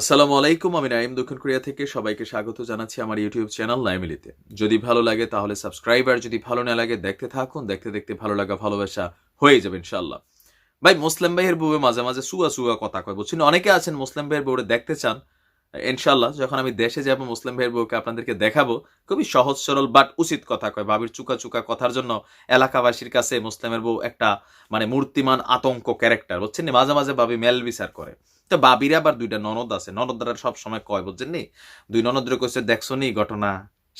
আসসালামু আলাইকুম, আমি নাইম দক্ষিণ কোরিয়া থেকে সবাইকে স্বাগত জানাচ্ছি আমার ইউটিউব চ্যানেল নাইমিলিতে যদি ভালো লাগে তাহলে সাবস্ক্রাইব, আর যদি ভালো না লাগে দেখতে থাকুন, দেখতে দেখতে ভালো লাগা, ভালোবাসা হয়ে যাবে ইনশাল্লাহ ভাই, মুসলিম ভাইয়ের বউয়ে মাঝে মাঝে সুয়া সুয়া কথা কয়, বুঝছেন? অনেকে আছেন মুসলিম ভাইয়ের বউরে দেখতে চান ইনশাল্লাহ যখন আমি দেশে যাব, মুসলিম ভাইয়ের বউকে আপনাদেরকে দেখাবো, খুবই সহজ, সরল বাট উচিত কথা কয়। বাবির চুকা চুকা কথার জন্য এলাকাবাসীর কাছে মুসলিমের বউ একটা মানে মূর্তিমান, আতঙ্ক ক্যারেক্টার বুঝছেন? মাঝে মাঝে বাবি মেল বিচার করে। তো বাবির আবার দুইটা ননদ আছে। ননদরা সব সময় কয়, বুঝছেন নি? দুই ননদরে কইছে, দেখছ নি ঘটনা?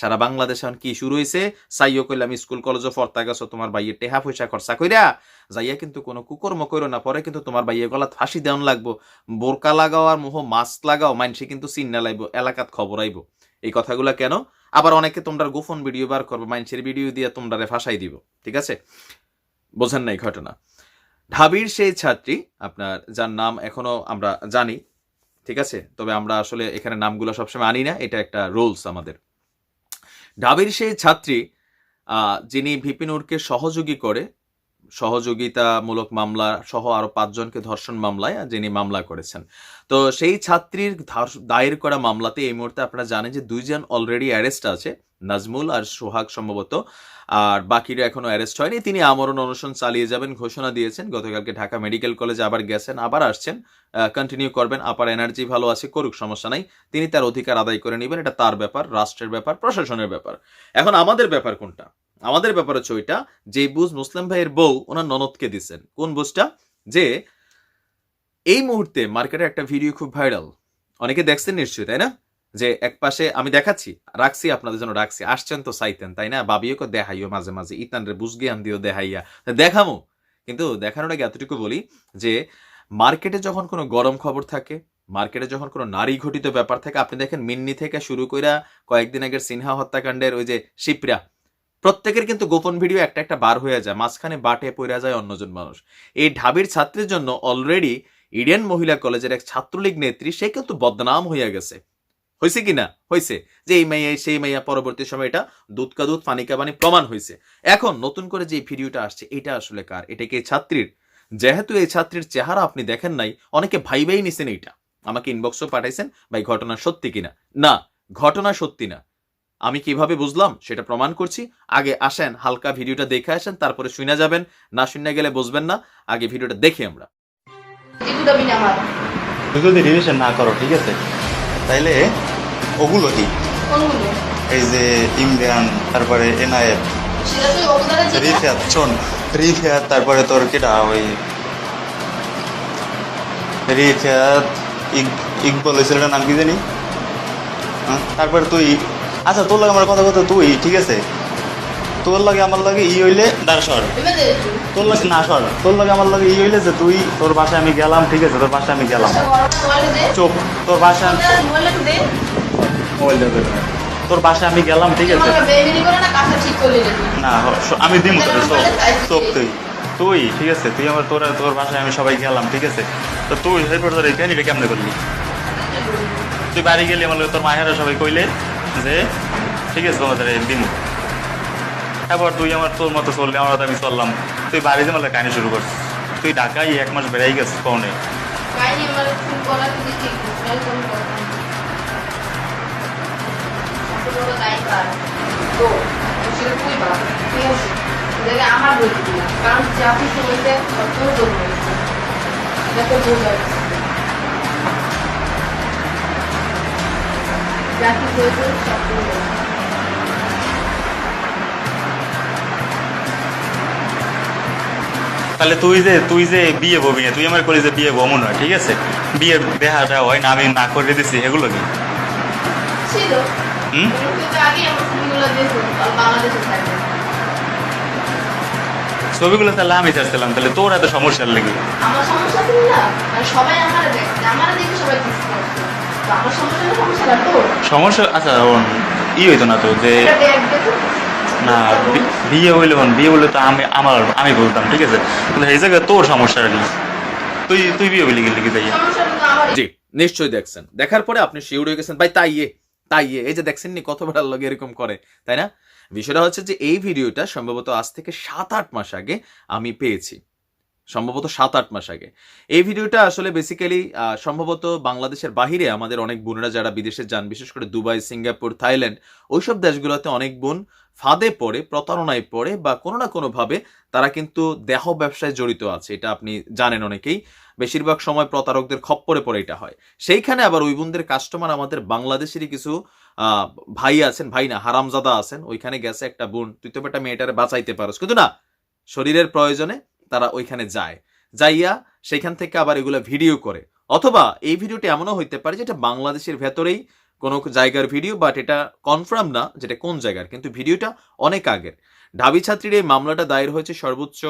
সারা বাংলাদেশে এখন কি শুরু হয়েছে সাইও কইলাম, স্কুল, কলেজও ফরতা গেছো, তোমার বাইয়ে টেহা পয়সা খরচা কইরা যাইয়া কিন্তু কোনো কুকর্ম কইরো না, পরে কিন্তু তোমার বাইয়ে গলাত ফাঁসি দেওয়ান লাগবো। বোরকা লাগাও আর মোহ মাস্ক লাগাও মানসি কিন্তু চিন্না লাইব এলাকাত খবর আইব। এই কথাগুলা কেন? আবার অনেকে তোমরা গোপন ভিডিও বার করব, মাইনসের ভিডিও দিয়ে তোমরা ফাঁসাই দিব, ঠিক আছে? বোঝেন নাই ঘটনা। ঢাবির সেই ছাত্রী, আপনার যার নাম এখনও আমরা জানি, ঠিক আছে? তবে আমরা আসলে এখানে নামগুলো সবসময় আনি না, এটা একটা রোলস আমাদের। ঢাবির সেই ছাত্রী যিনি ভিপিনুরকে সহযোগী করে সহযোগিতামূলক মামলা সহ আরও পাঁচজনকে ধর্ষণ মামলায় যিনি মামলা করেছেন। তো সেই ছাত্রীর দায়ের করা মামলাতে এই মুহূর্তে আপনারা জানেন যে দুইজন অলরেডি অ্যারেস্ট আছে, নাজমুল আর সোহাগ সম্ভবত। আর বাকিরা এখনও অ্যারেস্ট হয়নি। তিনি আমরণ অনশন চালিয়ে যাবেন, ঘোষণা দিয়েছেন। গতকালকে ঢাকা মেডিকেল কলেজে আবার গেছেন, আবার আসছেন। কন্টিনিউ করবেন আপার এনার্জি ভালো আছে, করুক, সমস্যা নাই। তিনি তার অধিকার আদায় করে নেবেন, এটা তার ব্যাপার, রাষ্ট্রের ব্যাপার, প্রশাসনের ব্যাপার। এখন আমাদের ব্যাপার কোনটা? আমাদের ব্যাপার হচ্ছে ওইটা, যে বুঝ মুসলিম ভাইয়ের বউ, ওনার ননদকে দিচ্ছেন কোন বুঝটা? যে এই মুহূর্তে মার্কেটে একটা ভিডিও খুব ভাইরাল। অনেকে দেখছেন নিশ্চয়ই, তাই না? যে এক পাশে আমি দেখাচ্ছি, রাখছি, আপনাদের জন্য রাখছি। আসছেন তো চাইতেন তাই না? বাবিও কো দেখাইও মাঝে মাঝে ইতান রে বুঝগে আন দিও দেখাইয়া দেখামো। কিন্তু দেখানোর আগে এতটুকু বলি যে মার্কেটে যখন কোনো গরম খবর থাকে, মার্কেটে যখন কোনো নারী ঘটিত ব্যাপার থাকে, আপনি দেখেন মিন্নি থেকে শুরু কইরা কয়েকদিন আগের সিনহা হত্যাকাণ্ডের ওই যে শিপ্রা প্রত্যেকের কিন্তু গোপন ভিডিও একটা একটা বার হয়ে যায়, মাঝখানে বাটে পড়ে যায় অন্যজন মানুষ। এই ঢাবির ছাত্রের জন্য অলরেডি ইডেন মহিলা কলেজের এক ছাত্রলীগ নেত্রী, সে কিন্তু বদনাম হইয়া গেছে। হয়েছে কি না? হয়েছে যে এই মাইয়া, সেই মাইয়া পরবর্তী সময় এটা দুধ কা দুধ ফানিকা বানি প্রমাণ হয়েছে এখন নতুন করে যে ভিডিওটা আসছে, এটা আসলে কার? এটা কি ছাত্রীর? যেহেতু এই ছাত্রীর চেহারা আপনি দেখেন নাই, অনেকে ভাই ভাই নিছেন এইটা। আমাকে ইনবক্সও পাঠাইছেন, ভাই, ঘটনা সত্যি কিনা? না, ঘটনা সত্যি না। আমি কীভাবে বুঝলাম? সেটা প্রমাণ করছি। আগে আসেন হালকা ভিডিওটা দেখে আসেন তারপরে শুনে যাবেন। না শুনে গেলে বুঝবেন না। আগে ভিডিওটা দেখি আমরা। যদি রিভিশন না করো ঠিক আছে? তাইলে ওগুলো কি? এই যে ইমরান তারপরে এনআইএফ রিফিয়াত শোন রিফিয়াত তারপরে তোর কেটা ওই রিফিয়াত ইক- ইকবল ওই ছেলেটার নাম কি জানি? হ্যাঁ, তারপরে তুই আচ্ছা তোর লাগে আমার কথা কথা তুই, ঠিক আছে? তোর লাগে আমার লাগে ই হইলে দাঁড়, সর। তোর লাগে না, সর। তোর লাগে আমার লাগে ই হইলে যে তুই, তোর বাসায় আমি গেলাম, ঠিক আছে? তোর বাসায় আমি গেলাম। চোখ তোর বাসায় তোর বাসায় আমি গেলাম, ঠিক আছে? না আমি দিম তোর চোখ চোখ তুই। তুই, ঠিক আছে? তুই আমার তোর তোর বাসায় আমি সবাই গেলাম, ঠিক আছে? তো তুই এরপর তোর এই কেমনে করলি? তুই বাড়ি গেলি, আমার তোর মায়েরা সবাই কইলে যে ঠিক আছে তোমাদের দিমু এবার তুই আমার তোর মতো চললি, আমার আমি চললাম। তুই বাড়িতে মানে কাহিনী শুরু করছিস। তুই ঢাকায় এক মাস বেড়াই গেছিস কনে আমার ফোন করা তুই ঠিক মোবাইল ফোন কর। এত সব করে তাহলে তুই যে তুই যে বিয়ে ববি না তুই আমার করি যে বিয়ে বমন হয় ঠিক আছে? বিয়ে দেহাটা হয় না আমি না করে দিছি এগুলো কি? হুম? ছবিগুলো তাহলে আমি চাচ্ছিলাম তাহলে তোর এত সমস্যার লেগে। আমার সমস্যা ছিল না মানে সবাই আমার দেখে আমার দেখে সবাই সমস্যা সমস্যা সমস্যা আচ্ছা ই হইতো না তো যে না বিয়ে হইলে হন, বিয়ে হইলে তো আমি, আমার, আমি বলতাম, ঠিক আছে? কিন্তু এই জায়গায় তোর সমস্যাটা কি তুই তুই বিয়ে বলি গেলি কি সমস্যা আমার জি, নিশ্চয়ই দেখছেন। দেখার পরে আপনি শিউর হয়ে গেছেন, ভাই, তাই ইয়ে তাই ইয়ে এই যে দেখছেন নি কত বড় লোক এরকম করে, তাই না? বিষয়টা হচ্ছে যে, এই ভিডিওটা সম্ভবত আজ থেকে সাত, আট মাস আগে আমি পেয়েছি। সম্ভবত সাত আট মাস আগে। এই ভিডিওটা আসলে বেসিক্যালি সম্ভবত বাংলাদেশের বাহিরে আমাদের অনেক বোনেরা যারা বিদেশে যান, বিশেষ করে দুবাই, সিঙ্গাপুর, থাইল্যান্ড, ওইসব দেশগুলোতে অনেক বোন ফাঁদে পড়ে, প্রতারণায় পড়ে বা কোনো না কোনোভাবে তারা কিন্তু দেহ ব্যবসায় জড়িত আছে, এটা আপনি জানেন অনেকেই। বেশিরভাগ সময় প্রতারকদের খপ্পরে পড়ে এটা হয়। সেইখানে আবার ওই বোনদের কাস্টমার আমাদের বাংলাদেশেরই কিছু ভাই আছেন, ভাই না, হারামজাদা আছেন, ওইখানে গেছে একটা বোন, তুই তো একটা মেয়েটারে বাঁচাইতে পারস। কিন্তু না, শরীরের প্রয়োজনে তারা ওইখানে যায়। যাইয়া সেখান থেকে আবার এগুলো ভিডিও করে। অথবা এই ভিডিওটি এমনও হইতে পারে যেটা বাংলাদেশের ভেতরেই কোনো জায়গার ভিডিও বাট এটা কনফার্ম না যেটা কোন জায়গার, কিন্তু ভিডিওটা অনেক আগের। ঢাবি ছাত্রীর এই মামলাটা দায়ের হয়েছে সর্বোচ্চ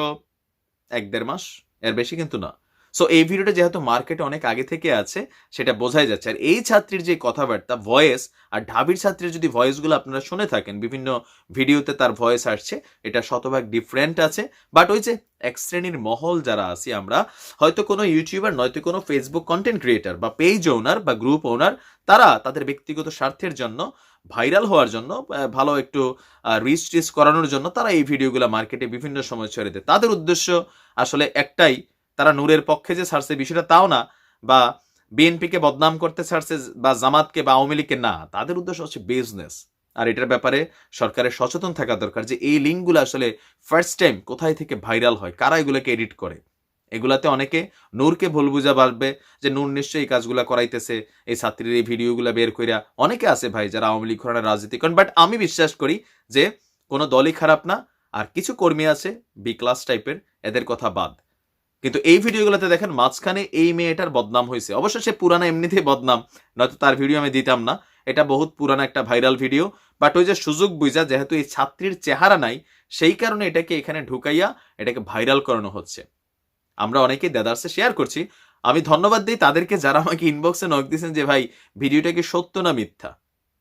এক দেড় মাস, এর বেশি কিন্তু না। সো এই ভিডিওটা যেহেতু মার্কেটে অনেক আগে থেকে আছে, সেটা বোঝাই যাচ্ছে। আর এই ছাত্রীর যে কথাবার্তা ভয়েস আর ঢাবির ছাত্রীর যদি ভয়েসগুলো আপনারা শুনে থাকেন, বিভিন্ন ভিডিওতে তার ভয়েস আসছে, এটা শতভাগ ডিফারেন্ট আছে। বাট ওই যে এক শ্রেণির মহল যারা আছি আমরা, হয়তো কোনো ইউটিউবার নয়তো কোনো ফেসবুক কন্টেন্ট ক্রিয়েটার বা পেজ ওনার বা গ্রুপ ওনার তারা তাদের ব্যক্তিগত স্বার্থের জন্য ভাইরাল হওয়ার জন্য ভালো একটু রিচ টিচ করানোর জন্য তারা এই ভিডিওগুলো মার্কেটে বিভিন্ন সময় ছেড়ে দেয়। তাদের উদ্দেশ্য আসলে একটাই তারা নূরের পক্ষে যে ছাড়ছে বিষয়টা তাও না, বা বিএনপিকে বদনাম করতে ছাড়ছে, বা জামাতকে, বা আওয়ামী লীগকে, না, তাদের উদ্দেশ্য হচ্ছে বিজনেস আর এটার ব্যাপারে সরকারের সচেতন থাকা দরকার যে এই লিঙ্কগুলো আসলে ফার্স্ট টাইম কোথায় থেকে ভাইরাল হয়, কারা এগুলোকে এডিট করে? এগুলাতে অনেকে নূরকে ভুল বুঝা পারবে যে নূর নিশ্চয়ই এই কাজগুলো করাইতেছে, এই ছাত্রীর এই ভিডিওগুলো বের কইরা। অনেকে আছে ভাই যারা আওয়ামী লীগ ঘরানার রাজনীতি করেন বাট আমি বিশ্বাস করি যে কোনো দলই খারাপ না, আর কিছু কর্মী আছে বি ক্লাস টাইপের এদের কথা বাদ। কিন্তু এই ভিডিওগুলোতে দেখেন মাঝখানে এই মেয়েটার বদনাম হয়েছে। অবশ্য সে পুরানা এমনিতেই বদনাম, নয়তো তার ভিডিও আমি দিতাম না। এটা বহুত পুরানা একটা ভাইরাল ভিডিও। বাট ওই যে সুযোগ বুঝা যেহেতু এই ছাত্রীর চেহারা নাই, সেই কারণে এটাকে এখানে ঢুকাইয়া এটাকে ভাইরাল করানো হচ্ছে। আমরা অনেকেই দেদার্সে শেয়ার করছি। আমি ধন্যবাদ দিই তাদেরকে যারা আমাকে ইনবক্সে নক দিয়েছেন যে, ভাই, ভিডিওটা কি সত্য না মিথ্যা?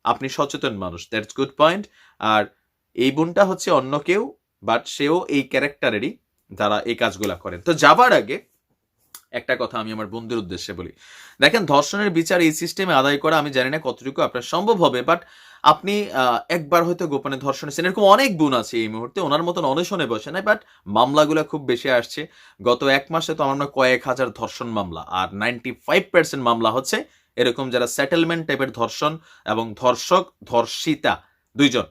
আপনি সচেতন মানুষ দ্যাটস গুড পয়েন্ট আর এই বোনটা হচ্ছে অন্য কেউ বাট সেও এই ক্যারেক্টারেরই যারা এই কাজগুলা করেন। তো যাবার আগে একটা কথা আমি আমার বন্ধুর উদ্দেশ্যে বলি। দেখেন, ধর্ষণের বিচার এই সিস্টেমে আদায় করা আমি জানি না কতটুকু আপনার সম্ভব হবে বাট আপনি একবার হয়তো গোপনে ধর্ষণ হয়েছেন এরকম অনেক গুণ আছে এই মুহূর্তে, ওনার মতন অনশনে বসে নাই বাট মামলাগুলো খুব বেশি আসছে। গত এক মাসে তো আমার কয়েক হাজার ধর্ষণ মামলা, আর নাইনটি ফাইভ পার্সেন্ট মামলা হচ্ছে এরকম যারা সেটেলমেন্ট টাইপের ধর্ষণ এবং ধর্ষক, ধর্ষিতা দুইজন।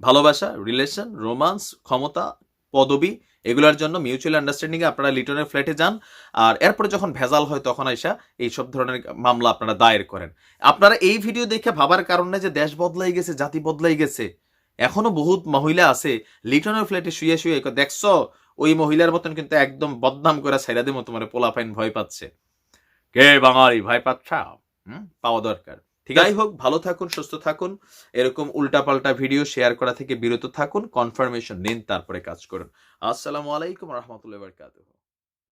ভালোবাসা রিলেশন রোমান্স ক্ষমতা, পদবি এগুলোর জন্য মিউচুয়াল আন্ডারস্ট্যান্ডিং এ আপনারা লিটনের ফ্ল্যাটে যান, আর এরপরে যখন ভেজাল হয় তখন আইসা এইসব ধরনের মামলা আপনারা দায়ের করেন। আপনারা এই ভিডিও দেখে ভাবার কারণে যে দেশ বদলাই গেছে, জাতি বদলাই গেছে, এখনও বহুত মহিলা আছে, লিটনের ফ্ল্যাটে শুয়ে শুয়ে দেখছ, ওই মহিলার মতন কিন্তু একদম বদনাম করে ছাইরা দেবো তোমার পোলা পাইন ভয় পাচ্ছে। কে বাঙালি, ভয় পাচ্ছা? হুম, পাওয়া দরকার। যাই হোক ভালো থাকুন, সুস্থ থাকুন। এরকম উল্টাপাল্টা ভিডিও শেয়ার করা থেকে বিরত থাকুন কনফার্মেশন নিন, তারপরে কাজ করুন। আসসালামু আলাইকুম রহমতুল্লাহ বারকাতুহ।